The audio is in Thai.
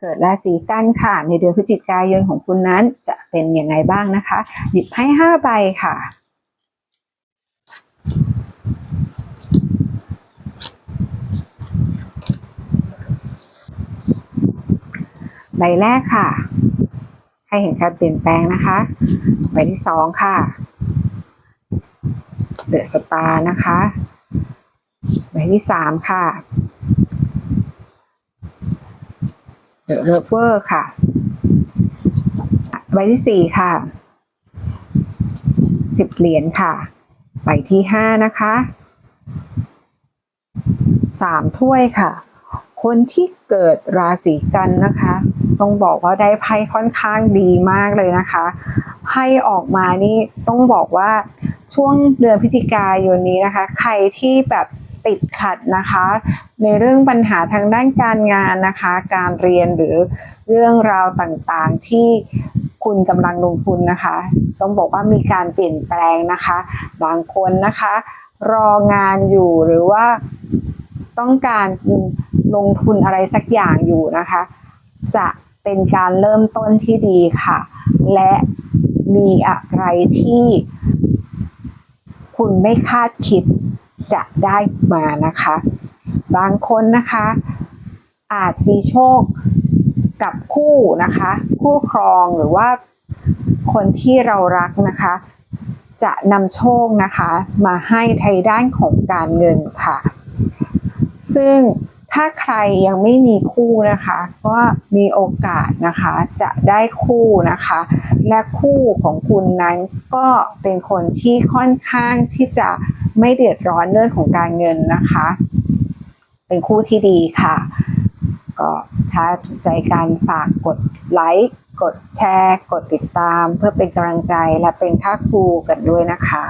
เกิดราศีกันค่ะ ในเดือนพฤศจิกายนของคุณนั้นจะเป็นยังไงบ้างนะคะหยิบให้ห้าใบค่ะ ใบแรกค่ะ ให้เห็นการเปลี่ยนแปลงนะคะ ใบที่สองค่ะเดอะสตาร์นะคะ ใบที่สามค่ะ เดอะเรเวอร์ค่ะ ใบที่สี่ค่ะสิบเหรียญค่ะ ใบที่ห้านะคะสามถ้วยค่ะ คนที่เกิดราศีกันนะคะ ต้องบอกว่าได้ไพ่ค่อนข้างดีมากเลยนะคะไพ่ออกมานี่ต้องบอกว่าช่วงเดือนพฤศจิกายนนี้นะคะ ใครที่แบบ ติดขัดนะคะ ในเรื่องปัญหาทางด้านการงานนะคะ การเรียนหรือเรื่องราวต่างๆที่คุณกำลังลงทุนนะคะ ต้องบอกว่ามีการเปลี่ยนแปลงนะคะ บางคนนะคะ รองานอยู่หรือว่าต้องการลงทุนอะไรสักอย่างอยู่นะคะ จะเป็นการเริ่มต้นที่ดีค่ะ และมีอะไรที่คุณไม่คาดคิด จะได้มานะคะ บางคนนะคะ อาจมีโชคกับคู่นะคะ คู่ครองหรือว่าคนที่เรารักนะคะ จะนำโชคนะคะ มาให้ไทยด้านของการเงินค่ะ ซึ่งถ้าใครยังไม่มีคู่นะคะ ก็มีโอกาสนะคะจะได้คู่นะคะ และคู่ของคุณนั้นก็เป็นคนที่ค่อนข้างที่จะ ไม่เดือดร้อนเรื่องของการเงินนะคะ เป็นคู่ที่ดีค่ะ ก็ถ้าถูกใจการฝากกดไลค์กดแชร์ กดติดตาม เพื่อเป็นกำลังใจและเป็นค่าครูกันด้วยนะคะ